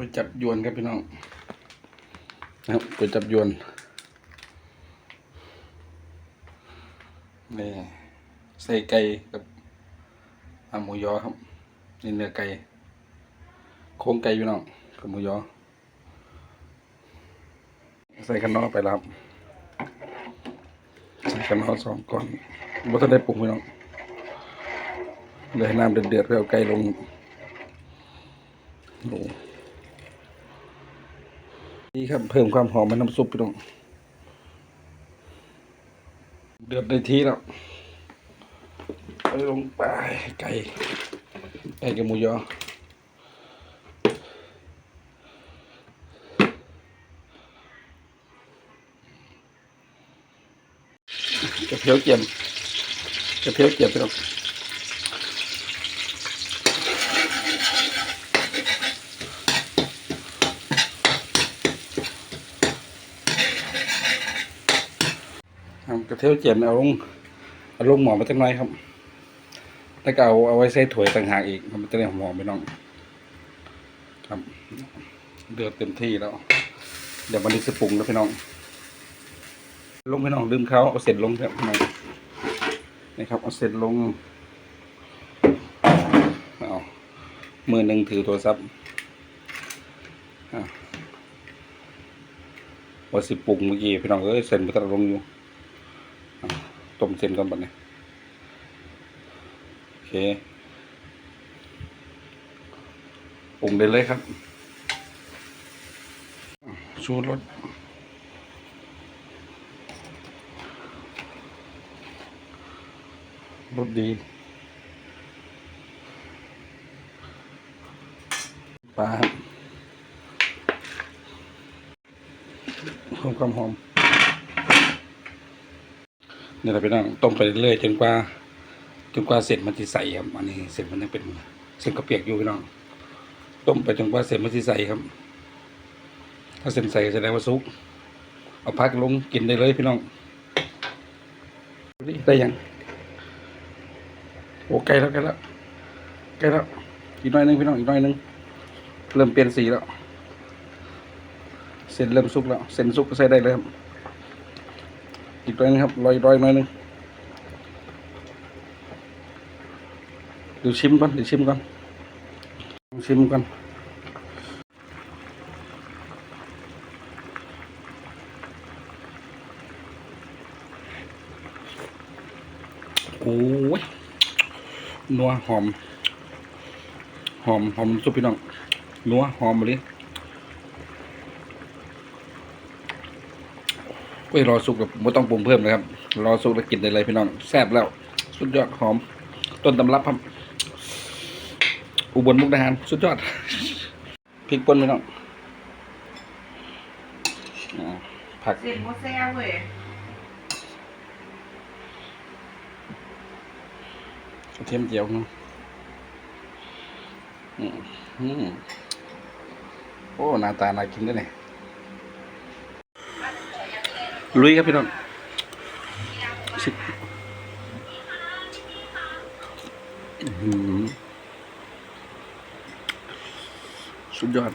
ก๋วยจับยวนครับพี่น้องนะครับก๋วยจับยวนนี่ใส่ไก่กับหมูยอครับนี่เนื้อไก่โครงไก่พี่น้องกับหมูยอ ใส่กันอไปแล้วครับใส่กันอสองก้อนบ่ทันได้ปรุงพี่น้องเลยน้ำเดือดๆไปเอาไก่ลงโอ้ นี่ครับเพิ่มความหอมให้น้ำซุปพี่น้องเดือดได้ทีแล้วไปลงไปไก่ไก่กับหมูยอกระเทียวเจียมกระเทียวเจียมไปแล้ว กระเทียวเจียมเอาลงเอาลงหมอมาตั้งน้อยครับแล้วก็เอาเอาไว้ใส่ถ้วยต่างหากอีกมันจะได้หอมไปน้องครับเดือดเต็มที่แล้ว เดี๋ยววันนี้จะปรุงแล้วพี่น้อง ลงพี่น้องลืมเขาเอาเสร็จลงครับพี่น้องนี่ครับเอาเสร็จลงเอามือหนึ่งถือโทรศัพท์อะว่าสิปรุงเมื่อกี้พี่น้องเอ้ยเส้นมันตลงอยู่ เส้นก่อนบัดนี้โอเคปรุงได้เลยครับชูรสรสดีปลาครับเพิ่มความหอม นี่เราไปนั่งต้มไปเรื่อยๆจนกว่า จนกว่าเสร็จมันจะใสครับอันนี้เสร็จมันยังเป็นเส้นกระเปียกอยู่พี่น้องต้มไปจนกว่าเสร็จมันจะใสครับ ถ้าเส้นใสแสดงว่าสุกเอาพักลงกินได้เลยพี่น้องได้ยังโอ้ใกล้แล้วใกล้แล้วใกล้แล้วอีกหน้อยหนึงพี่น้องอีกหน้อยหนึงเริ่มเปลี่ยนสีแล้ว เส้นเริ่มสุกแล้ว เส้นสุกก็ใส่ได้เลยครับ อีกหน้อยนึงครับรออีกหน้อยหน่อยหนึงเดี๋ยวชิมก่อนเดี๋ยวชิมก่อนชิมก่อนโอ้ยนัวหอม หอมหอมซุปพี่น้องนัวหอมเลย กล้วยรอสุกแบบไม่ต้องปรุงเพิ่มเลยครับ รอสุกแล้วกินได้เลยพี่น้องแซ่บแล้ว สุดยอดหอม ต้นตำรับครับ อุบลมุกดาหารสุดยอดพริกป่นพี่น้องอ่าผักเสร็จหมดแซ่บเว้ยกระเทียมเจียวเนาะอืมอืมโอ้หน้าตาน่ากินด้วยเนี่ย ลุยครับพี่น้องชิสุดยอด